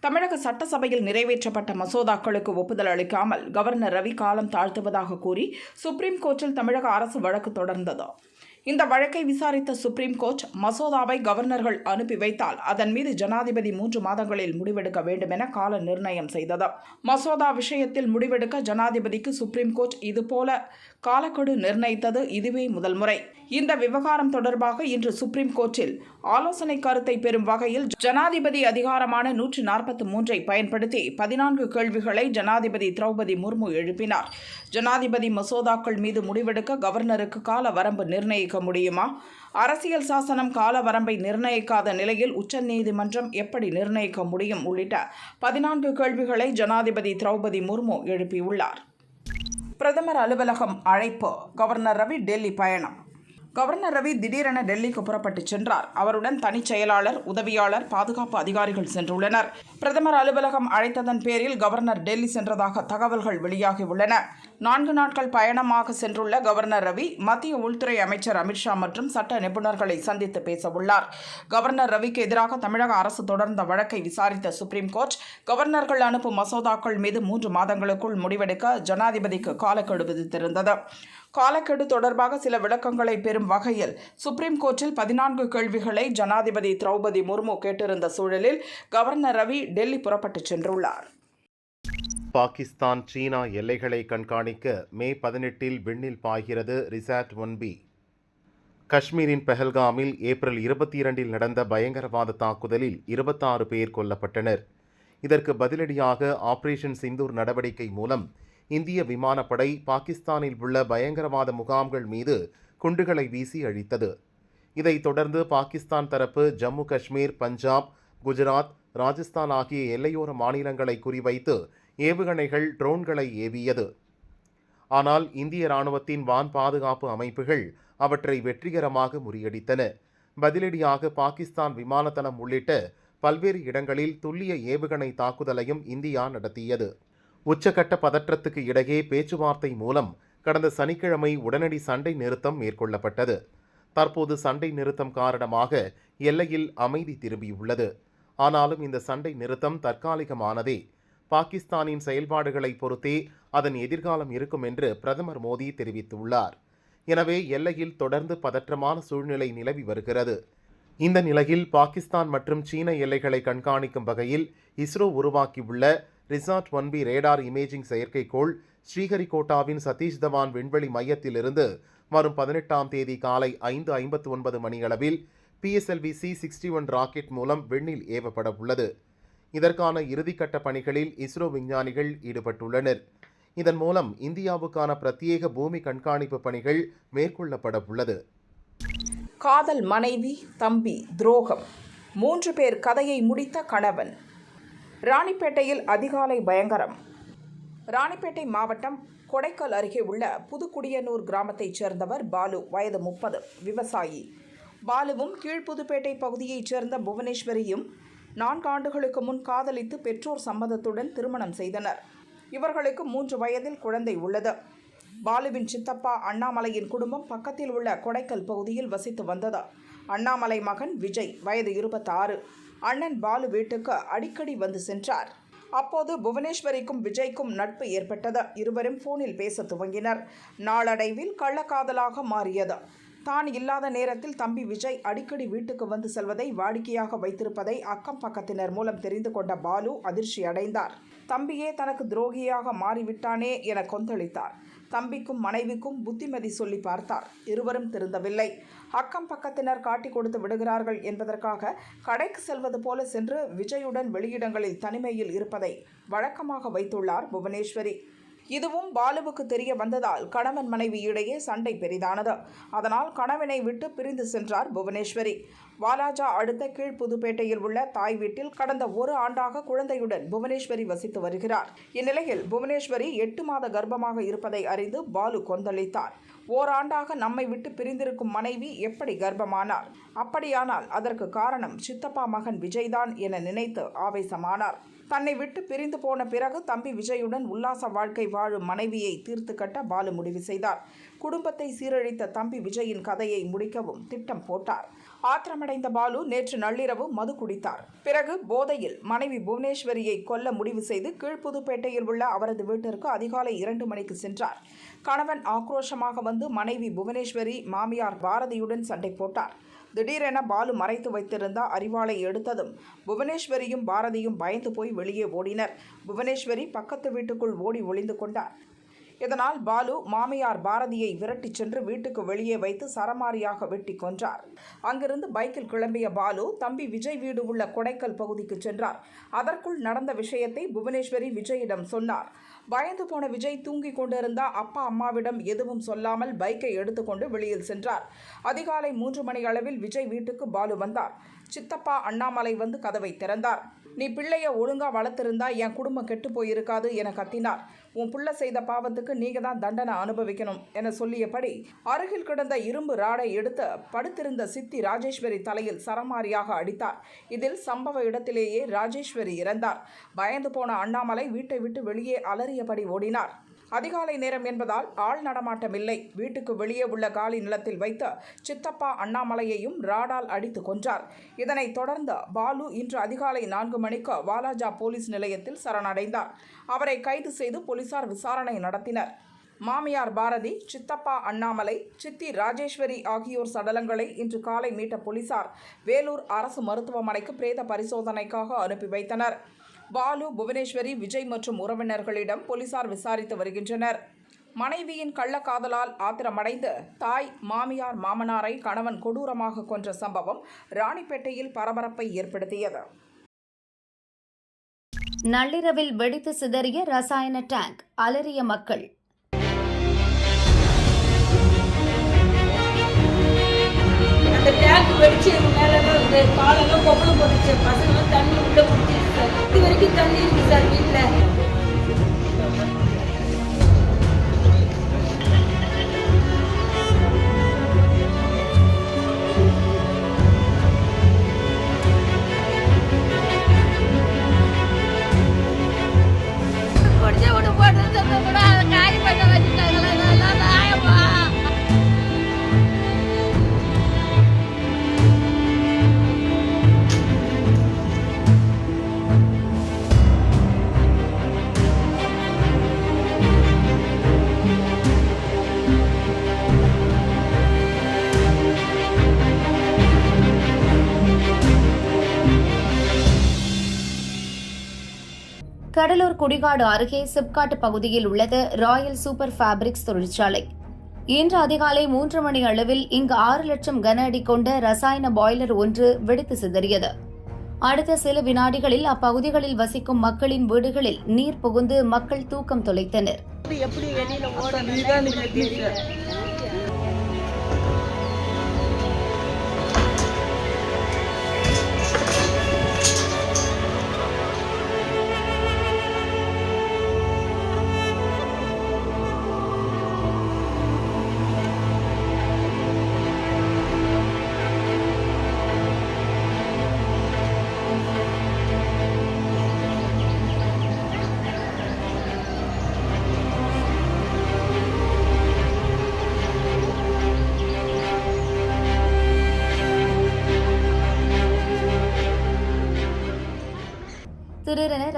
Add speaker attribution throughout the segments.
Speaker 1: தமிழக சட்டசபையில் நிறைவேற்றப்பட்ட மசோதாக்களுக்கு ஒப்புதல் அளிக்காமல் கவர்னர் ரவி காலம் தாழ்த்துவதாக கூறி சுப்ரீம் கோர்ட்டில் தமிழக அரசு வழக்கு தொடர்ந்தது. இந்த வழக்கை விசாரித்த சுப்ரீம் கோர்ட் மசோதாவை கவர்னர்கள் அனுப்பி வைத்தால் அதன் மீது ஜனாதிபதி மூன்று மாதங்களில் முடிவெடுக்க வேண்டும் என கால நிர்ணயம் செய்தது. மசோதா விஷயத்தில் முடிவெடுக்க ஜனாதிபதிக்கு சுப்ரீம் கோர்ட் இதுபோல காலக்கெடு நிர்ணயித்தது இதுவே முதல் முறை. இந்த விவகாரம் தொடர்பாக இன்று சுப்ரீம் கோர்ட்டில் ஆலோசனை கருத்தை பெறும் வகையில் ஜனாதிபதி அதிகாரமான நூற்றி நாற்பத்தி மூன்றை பயன்படுத்தி பதினான்கு கேள்விகளை ஜனாதிபதி திரௌபதி முர்மு எழுப்பினார். ஜனாதிபதி மசோதாக்கள் மீது முடிவெடுக்க கவர்னருக்கு கால வரம்பு நிர்ணயிக்க முடியுமா? அரசியல் சாசனம் கால வரம்பை நிர்ணயிக்காத நிலையில் உச்சநீதிமன்றம் எப்படி நிர்ணயிக்க முடியும் உள்ளிட்ட பதினான்கு கேள்விகளை ஜனாதிபதி திரௌபதி முர்மு எழுப்பியுள்ளார். பிரதமர் அலுவலகம் அழைப்பு. கவர்னர் ரவி டெல்லி பயணம். கவர்னர் ரவி திடீரென டெல்லிக்கு புறப்பட்டு சென்றார். அவருடன் தனிச் செயலாளர் உதவியாளர் பாதுகாப்பு அதிகாரிகள் சென்றுள்ளனர். பிரதமர் அலுவலகம் அழைத்ததன் பேரில் கவர்னர் டெல்லி சென்றதாக தகவல்கள் வெளியாகியுள்ளன. நான்கு நாட்கள் பயணமாக சென்றுள்ள கவர்னர் ரவி மத்திய உள்துறை அமைச்சர் அமித்ஷா மற்றும் சட்ட நிபுணர்களை சந்தித்து பேசவுள்ளார். கவர்னர் ரவிக்கு எதிராக தமிழக அரசு தொடர்ந்த வழக்கை விசாரித்த சுப்ரீம் கோர்ட் கவர்னர்கள் அனுப்பும் மசோதாக்கள் மீது மூன்று மாதங்களுக்குள் முடிவெடுக்க ஜனாதிபதிக்கு காலக்கெடு விதித்திருந்தது. காலக்கெடு தொடர்பாக சில விளக்கங்களை பெறும் வகையில் சுப்ரீம் கோர்ட்டில் பதினான்கு கேள்விகளை ஜனாதிபதி திரௌபதி முர்மு கேட்டிருந்த சூழலில் கவர்னர் ரவி டெல்லி புறப்பட்டுச் சென்றுள்ளார்.
Speaker 2: பாகிஸ்தான் சீனா எல்லைகளை கண்காணிக்க மே பதினெட்டில் விண்ணில் பாய்கிறது ரிசாட் ஒன் பி. காஷ்மீரின் பெஹல்காமில் ஏப்ரல் இருபத்தி இரண்டில் நடந்த பயங்கரவாத தாக்குதலில் இருபத்தாறு பேர் கொல்லப்பட்டனர். இதற்கு பதிலடியாக ஆபரேஷன் சிந்தூர் நடவடிக்கை மூலம் இந்திய விமானப்படை பாகிஸ்தானில் உள்ள பயங்கரவாத முகாம்கள் மீது குண்டுகளை வீசி அழித்தது. இதைத் தொடர்ந்து பாகிஸ்தான் தரப்பு ஜம்மு காஷ்மீர் பஞ்சாப் குஜராத் ராஜஸ்தான் ஆகிய எல்லையோர மாநிலங்களை குறிவைத்து ஏவுகணைகள் ட்ரோன்களை ஏவியது. ஆனால் இந்திய ராணுவத்தின் வான் பாதுகாப்பு அமைப்புகள் அவற்றை வெற்றிகரமாக முறியடித்தன. பதிலடியாக பாகிஸ்தான் விமானத்தளம் உள்ளிட்ட பல்வேறு இடங்களில் துல்லிய ஏவுகணை தாக்குதலையும் இந்தியா நடத்தியது. உச்சகட்ட பதற்றத்துக்கு இடையே பேச்சுவார்த்தை மூலம் கடந்த சனிக்கிழமை உடனடி சண்டை நிறுத்தம் மேற்கொள்ளப்பட்டது. தற்போது சண்டை நிறுத்தம் காரணமாக எல்லையில் அமைதி திரும்பியுள்ளது. ஆனாலும் இந்த சண்டை நிறுத்தம் தற்காலிகமானதே. பாகிஸ்தானின் செயல்பாடுகளை பொறுத்தே அதன் எதிர்காலம் இருக்கும் என்று பிரதமர் மோடி தெரிவித்துள்ளார். எனவே எல்லையில் தொடர்ந்து பதற்றமான சூழ்நிலை நிலவி வருகிறது. இந்த நிலையில் பாகிஸ்தான் மற்றும் சீன எல்லைகளை கண்காணிக்கும் வகையில் இஸ்ரோ உருவாக்கியுள்ள RISAT one B radar imaging செயற்கைக்கோள் ஸ்ரீஹரிகோட்டாவின் சதீஷ் தவான் விண்வெளி மையத்திலிருந்து வரும் பதினெட்டாம் தேதி காலை ஐந்து ஐம்பத்து ஒன்பது மணியளவில் PSLV C sixty one rocket மூலம் விண்ணில் ஏவப்பட உள்ளது. இதற்கான இறுதிக்கட்ட பணிகளில் இஸ்ரோ விஞ்ஞானிகள் ஈடுபட்டுள்ளனர். இதன் மூலம் இந்தியாவுக்கான பிரத்யேக பூமி கண்காணிப்பு பணிகள் மேற்கொள்ளப்பட உள்ளது.
Speaker 1: காதல் மனைவி தம்பி துரோகம். மூன்று பேர் கதையை முடித்த கணவன். ராணிப்பேட்டையில் அதிகாலை பயங்கரம். ராணிப்பேட்டை மாவட்டம் கொடைக்கல் அருகே உள்ள புதுக்குடியனூர் கிராமத்தைச் சேர்ந்தவர் பாலு வயது முப்பது விவசாயி. பாலுவும் கீழ்ப்புதுப்பேட்டை பகுதியைச் சேர்ந்த புவனேஸ்வரியும் நான்கு ஆண்டுகளுக்கு முன் காதலித்து பெற்றோர் சம்மதத்துடன் திருமணம் செய்தனர். இவர்களுக்கு மூன்று வயதில் குழந்தை உள்ளது. பாலுவின் சித்தப்பா அண்ணாமலையின் குடும்பம் பக்கத்தில் உள்ள கொடைக்கல் பகுதியில் வசித்து வந்தது. அண்ணாமலை மகன் விஜய் வயது இருபத்தாறு. அண்ணன் பாலு வீட்டுக்கு அடிக்கடி வந்து சென்றார். அப்போது புவனேஸ்வரிக்கும் விஜய்க்கும் நட்பு ஏற்பட்டது. இருவரும் ஃபோனில் பேச துவங்கினர். நாளடைவில் கள்ளக்காதலாக மாறியது. தான் இல்லாத நேரத்தில் தம்பி விஜய் அடிக்கடி வீட்டுக்கு வந்து செல்வதை வாடிக்கையாக வைத்திருப்பதை அக்கம் பக்கத்தினர் மூலம் தெரிந்து கொண்ட பாலு அதிர்ச்சி அடைந்தார் தம்பியே தனக்கு துரோகியாக மாறிவிட்டானே என கொந்தளித்தார். தம்பிக்கும் மனைவிக்கும் புத்திமதி சொல்லி பார்த்தார். இருவரும் திருந்தவில்லை. அக்கம் பக்கத்தினர் காட்டி கொடுத்து விடுகிறார்கள் என்பதற்காக கடைக்கு செல்வது போல சென்று விஜயுடன் வெளியிடங்களில் தனிமையில் இருப்பதை வழக்கமாக வைத்துள்ளார் புவனேஸ்வரி. இதுவும் பாலுவுக்கு தெரிய வந்ததால் கணவன் மனைவி இடையே சண்டை பெரிதானது. அதனால் கணவனை விட்டு பிரிந்து சென்றார் புவனேஸ்வரி. வாலாஜா அடுத்த கீழ்ப்புதுப்பேட்டையில் உள்ள தாய் வீட்டில் கடந்த ஒரு ஆண்டாக குழந்தையுடன் புவனேஸ்வரி வசித்து வருகிறார். இந்நிலையில் புவனேஸ்வரி எட்டு மாத கர்ப்பமாக இருப்பதை அறிந்து பாலு கொந்தளித்தார். ஓராண்டாக நம்மை விட்டு பிரிந்திருக்கும் மனைவி எப்படி கர்ப்பமானார்? அப்படியானால் அதற்கு காரணம் சித்தப்பா மகன் விஜய்தான் என நினைத்து ஆவேசமானார். தன்னை விட்டு பிரிந்து போன பிறகு தம்பி விஜயுடன் உல்லாச வாழ்க்கை வாழும் மனைவியை தீர்த்து கட்ட பாலு முடிவு செய்தார். குடும்பத்தை சீரழித்த தம்பி விஜயின் கதையை முடிக்கவும் திட்டம் போட்டார். ஆத்திரமடைந்த பாலு நேற்று நள்ளிரவு மது குடித்தார். பிறகு போதையில் மனைவி புவனேஸ்வரியை கொல்ல முடிவு செய்து கீழ்ப்புதுப்பேட்டையில் உள்ள அவரது வீட்டிற்கு அதிகாலை இரண்டு மணிக்கு சென்றார். கணவன் ஆக்ரோஷமாக வந்து மனைவி புவனேஸ்வரி மாமியார் பாரதியுடன் சண்டை போட்டார். திடீரென பாலு மறைத்து வைத்திருந்த அறிவாளை எடுத்ததும் புவனேஸ்வரியும் பாரதியும் பயந்து போய் வெளியே ஓடினர். புவனேஸ்வரி பக்கத்து வீட்டுக்குள் ஓடி ஒளிந்து கொண்டார். இதனால் பாலு மாமியார் பாரதியை விரட்டிச் சென்று வீட்டுக்கு வெளியே வைத்து சரமாரியாக வெட்டி கொன்றார். அங்கிருந்து பைக்கில் கிளம்பிய பாலு தம்பி விஜய் வீடு உள்ள கொடைக்கல் பகுதிக்கு சென்றார். அதற்குள் நடந்த விஷயத்தை புவனேஸ்வரி விஜயிடம் சொன்னார். பயந்து போன விஜய் தூங்கிக் கொண்டிருந்த அப்பா அம்மாவிடம் எதுவும் சொல்லாமல் பைக்கை எடுத்துக்கொண்டு வெளியில் சென்றார். அதிகாலை மூன்று மணி அளவில் விஜய் வீட்டுக்கு பாலு வந்தார். சித்தப்பா அண்ணாமலை வந்து கதவை திறந்தார். நீ பிள்ளைய ஒழுங்கா வளர்த்திருந்தா என் குடும்பம் கெட்டு போயிருக்காது என கத்தினார். உன் புள்ள செய்த பாவத்துக்கு நீங்க தான் தண்டனை அனுபவிக்கணும் என சொல்லியபடி அருகில் கிடந்த இரும்பு ராடை எடுத்து படுத்திருந்த சித்தி ராஜேஸ்வரி தலையில் சரமாரியாக அடித்தார் இதில் சம்பவ இடத்திலேயே ராஜேஸ்வரி இறந்தார். பயந்து போன அண்ணாமலை வீட்டை விட்டு வெளியே அலறியபடி ஓடினார். அதிகாலை நேரம் என்பதால் ஆள் நடமாட்டம் இல்லை வீட்டுக்கு வெளியே உள்ள காலி நிலத்தில் வைத்து சித்தப்பா அண்ணாமலையையும் ராடால் அடித்து கொன்றார். இதனைத் தொடர்ந்து பாலு இன்று அதிகாலை நான்கு மணிக்கு வாலாஜா போலீஸ் நிலையத்தில் சரணடைந்தார். அவரை கைது செய்து போலீசார் விசாரணை நடத்தினர். மாமியார் பாரதி சித்தப்பா அண்ணாமலை சித்தி ராஜேஸ்வரி ஆகியோர் சடலங்களை இன்று காலை மீட்ட போலீசார் வேலூர் அரசு மருத்துவமனைக்கு பிரேத பரிசோதனைக்காக அனுப்பி வைத்தனர். பாலு புவனேஸ்வரி விஜய் மற்றும் உறவினர்களிடம் போலீசார் விசாரித்து வருகின்றனர். மனைவியின் கள்ளக்காதலால் ஆத்திரமடைந்து தாய் மாமியார் மாமனாரை கணவன் கொடூரமாக கொன்ற சம்பவம் ராணிப்பேட்டையில் பரபரப்பை ஏற்படுத்தியது.
Speaker 3: நள்ளிரவில் வெடித்து சிதறிய ரசாயன டேங்க் அலறிய மக்கள்.
Speaker 4: அந்த டேங்க் வெடிச்சு மேலெல்லாம் வந்து காலெல்லாம் கொப்பளம் போட்டுச்சு. பசங்க தண்ணி உள்ள குடிச்சிருக்கு சார் இது வரைக்கும் தண்ணி இருக்கு சார் வீட்டில்
Speaker 3: கடலூர் குடிகாடு அருகே சிப்காட் பகுதியில் உள்ளது ராயல் சூப்பர் ஃபேப்ரிக்ஸ் தொழிற்சாலை. இன்று அதிகாலை மூன்று மணி அளவில் இங்கு ஆறு லட்சம் கன அடி கொண்ட ரசாயன பாய்லர் ஒன்று வெடித்து சிதறியது. அடுத்த சில வினாடிகளில் அப்பகுதிகளில் வசிக்கும் மக்களின் வீடுகளில் நீர் புகுந்து மக்கள் தூக்கம் தொலைத்தனர்.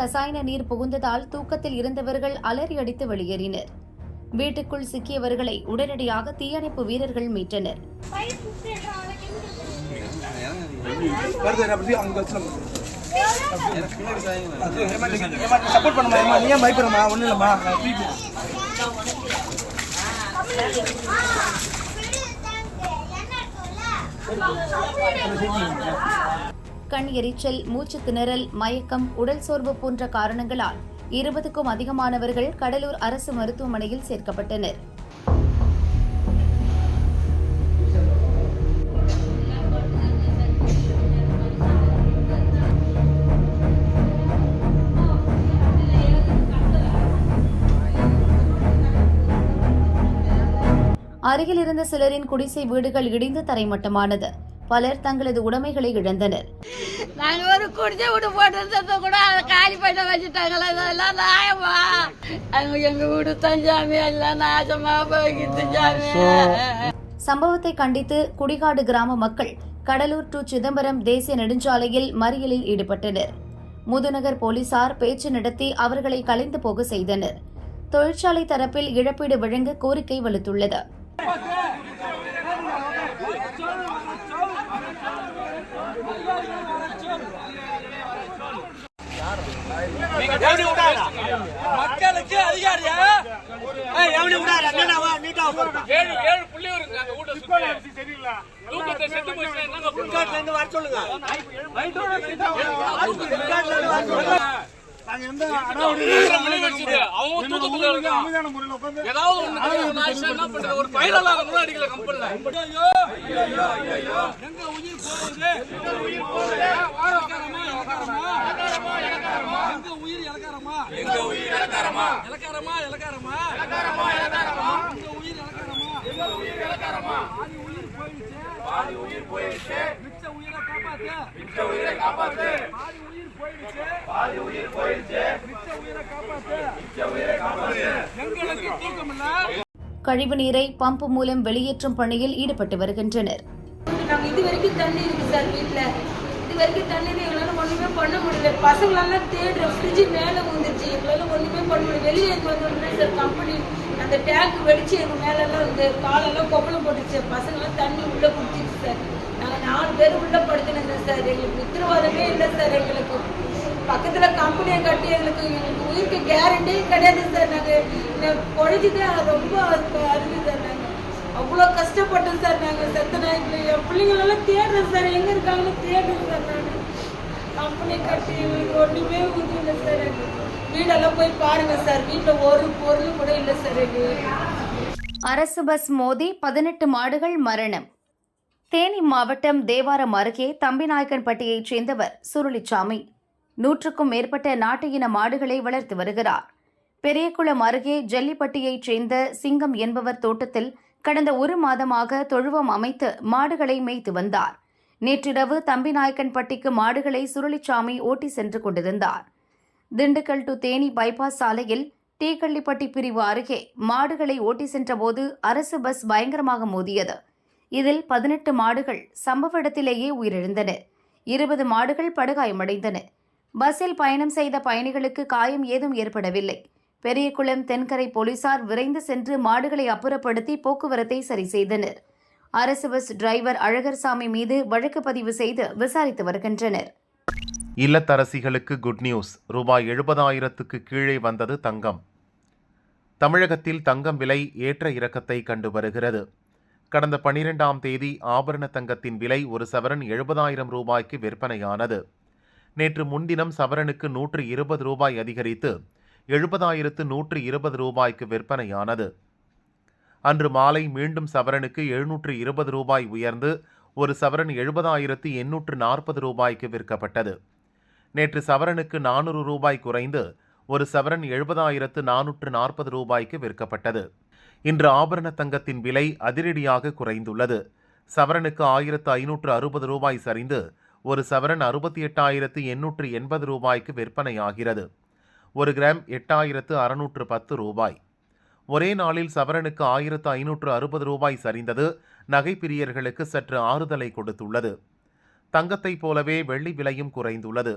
Speaker 3: ரசாயன நீர் புகுந்ததால் தூக்கத்தில் இருந்தவர்கள் அலறி அடித்து வெளியேறினர். வீட்டுக்குள் சிக்கியவர்களை உடனடியாக தீயணைப்பு வீரர்கள் மீட்டனர்.
Speaker 5: சப்போர்ட் பண்ணுமா நீ ஏன் ஒன்றும் இல்லைம்மா
Speaker 3: கண் எரிச்சல் மூச்சு திணறல் மயக்கம் உடல் சோர்வு போன்ற காரணங்களால் இருபதுக்கும் அதிகமானவர்கள் கடலூர் அரசு மருத்துவமனையில் சேர்க்கப்பட்டனர். அருகில் இருந்த சிலரின் குடிசை வீடுகள் இடிந்து தரைமட்டமானது. பலர் தங்களது உடைமைகளை இழந்தனர்.
Speaker 4: நாங்க ஒரு குடிச்ச வீடு போட்டு கூட அதை காலி பண்ண வச்சுட்டாங்களா இதெல்லாம் நியாயமா? அவங்க எங்க வீடு தஞ்சாமி எல்லாம் நாசமா போய்கிட்டு சாமி.
Speaker 3: சம்பவத்தை கண்டித்து குடிகாடு கிராம மக்கள் கடலூர் டு சிதம்பரம் தேசிய நெடுஞ்சாலையில் மறியலில் ஈடுபட்டனர். முதுநகர் போலீசார் பேச்சு நடத்தி அவர்களை கலைந்து போக செய்தனர். தொழிற்சாலை தரப்பில் இழப்பீடு வழங்க கோரிக்கை வலுத்துள்ளது.
Speaker 5: மக்களுக்கு அதிகாரியா ஏய், எவனி விடாத என்னடா வா நீட்டா உட்காருடா.
Speaker 6: ஏழு ஏழு புள்ளியும் இருக்கு அந்த வீட்டை சுத்தி. தூக்கத்தை செத்து போச்சுன்னா என்னங்க பண்ணுறது?
Speaker 5: வெளிநாட்டுல இருந்து வர சொல்லுங்க வெளிநாட்டுல இருந்து வர சொல்லுங்க
Speaker 6: ஏழரை மணி வச்சுது. அவங்க தூக்கத்துல இருக்கான். ஏதாவது ஒண்ணு கிடையாது. ஒரு இல்லாத கூட அடிக்கல கம்பெனில. எங்க உயிர் போகுது? எங்க உயிர்? இலக்காரமா, இலக்காரமா? எங்க உயிர் இலக்காரமா? உயிர் இலக்காரமா? இலக்காரமா, இலக்காரமா? எங்க உயிர் இலக்காரமா? எங்க உயிர் இலக்காரமா? பாதி உயிர் போயிடுச்சு. மிச்ச உயிரை காப்பாத்து. மிச்ச உயிரை காப்பாத்து. பாதி உயிர் போயிடுச்சு. பாதி உயிர் போயிடுச்சு. மிச்ச உயிரை காப்பாத்து. மிச்ச உயிரை காப்பாத்து. எங்களுக்கு தூக்கம் இல்ல
Speaker 3: கழிவு நீரை பம்பு மூலம் வெளியேற்றும் பணியில் ஈடுபட்டு வருகின்றனர்
Speaker 4: நாங்க இது வரைக்கும் தண்ணி இருக்கு சார் வீட்டுல இது வரைக்கும் தண்ணி எங்களால ஒண்ணுமே பண்ண முடியல. பசங்களெல்லாம் தேடுற ஃப்ரிட்ஜ் மேல வந்துருச்சு எங்களால ஒண்ணுமே பண்ண முடியல. வெளியே எடுத்து வந்தோடனே சார் கம்பெனி அந்த டேங்க் வெடிச்சு எங்க மேல எல்லாம் இந்த காலெல்லாம் கொப்பளம் போட்டுச்சு பசங்களாம் தண்ணி உள்ள குடிச்சிச்சு சார் நாங்க நாலு பேர் உள்ள படுத்துனேன் சார் எங்களுக்கு உத்தரவாதமே இல்லை சார் எங்களுக்கு. பக்கத்துல கம்பெனியை கட்டி எங்களுக்கு எங்களுக்கு உயிருக்கு கேரண்டியே கிடையாது சார் நாங்க இந்த ரொம்ப அருமை சார் நாங்க. அவ்வளோ கஷ்டப்பட்டோம் சார் நாங்கள் செத்த நாய்க்குள்ள என் பிள்ளைங்களெல்லாம் தேடுறேன் சார் எங்கே இருக்காங்கன்னு தேடுறோம் சார் நான் கம்பெனி கட்டி ஒன்றுமே உதவில்லை சார் வீடெல்லாம் போய் பாருங்க சார் வீட்டில் ஒரு பொருள் கூட இல்லை சார்
Speaker 3: அரசு பஸ் மோதி பதினெட்டு மாடுகள் மரணம். தேனி மாவட்டம் தேவாரம் அருகே தம்பிநாயக்கன்பட்டியைச் சேர்ந்தவர் சுருளிச்சாமி. நூற்றுக்கும் மேற்பட்ட நாட்டு இன மாடுகளை வளர்த்து வருகிறார். பெரியகுளம் அருகே ஜல்லிப்பட்டியைச் சேர்ந்த சிங்கம் என்பவர் தோட்டத்தில் கடந்த ஒரு மாதமாக தொழுவம் அமைத்து மாடுகளை மேய்த்து வந்தார். நேற்றிரவு தம்பிநாயக்கன்பட்டிக்கு மாடுகளை சுருளிச்சாமி ஓட்டி சென்று கொண்டிருந்தார். திண்டுக்கல் டு தேனி பைபாஸ் சாலையில் டீக்கள்ளிப்பட்டி பிரிவு அருகே மாடுகளை ஓட்டி சென்றபோது அரசு பஸ் பயங்கரமாக மோதியது. இதில் பதினெட்டு மாடுகள் சம்பவ இடத்திலேயே உயிரிழந்தன. இருபது மாடுகள் படுகாயமடைந்தன. பஸ்ஸில் பயணம் செய்த பயணிகளுக்கு காயம் ஏதும் ஏற்படவில்லை. பெரியகுளம் தென்கரை போலீசார் விரைந்து சென்று மாடுகளை அப்புறப்படுத்தி போக்குவரத்தை சரி செய்தனர். அரசு பஸ் டிரைவர் அழகர்சாமி மீது வழக்கு பதிவு செய்து விசாரித்து வருகின்றனர்.
Speaker 2: இல்லத்தரசிகளுக்கு குட் நியூஸ் ரூபாய் எழுபதாயிரத்துக்கு கீழே வந்தது தங்கம். தமிழகத்தில் தங்கம் விலை ஏற்ற இறக்கத்தை கண்டு வருகிறது. கடந்த பனிரெண்டாம் தேதி ஆபரண தங்கத்தின் விலை ஒரு சவரன் எழுபதாயிரம் ரூபாய்க்கு விற்பனையானது. நேற்று முன்தினம் சவரனுக்கு நூற்று இருபது ரூபாய் அதிகரித்து எழுபதாயிரத்து நூற்று இருபது ரூபாய்க்கு விற்பனையானது. அன்று மாலை மீண்டும் சவரனுக்கு எழுநூற்று இருபது ரூபாய் உயர்ந்து ஒரு சவரன் எழுபதாயிரத்து எண்ணூற்று நாற்பது ரூபாய்க்கு விற்கப்பட்டது. நேற்று சவரனுக்கு நானூறு ரூபாய் குறைந்து ஒரு சவரன் எழுபதாயிரத்து நானூற்று நாற்பது ரூபாய்க்கு விற்கப்பட்டது. இன்று ஆபரண தங்கத்தின் விலை அதிரடியாக குறைந்துள்ளது. சவரனுக்கு ஆயிரத்து ஐநூற்று அறுபது ரூபாய் சரிந்து ஒரு சவரன் அறுபத்தி எட்டாயிரத்து எண்ணூற்று எண்பது ரூபாய்க்கு விற்பனையாகிறது. ஒரு கிராம் எட்டாயிரத்து அறுநூற்று பத்து ரூபாய். ஒரே நாளில் சவரனுக்கு ஆயிரத்து ஐநூற்று அறுபது ரூபாய் சரிந்தது. நகைப்பிரியர்களுக்கு சற்று ஆறுதலை கொடுத்துள்ளது. தங்கத்தைப் போலவே வெள்ளி விலையும் குறைந்துள்ளது.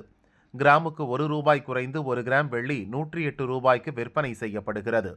Speaker 2: கிராமுக்கு ஒரு ரூபாய் குறைந்து ஒரு கிராம் வெள்ளி நூற்றி எட்டு ரூபாய்க்கு விற்பனை செய்யப்படுகிறது.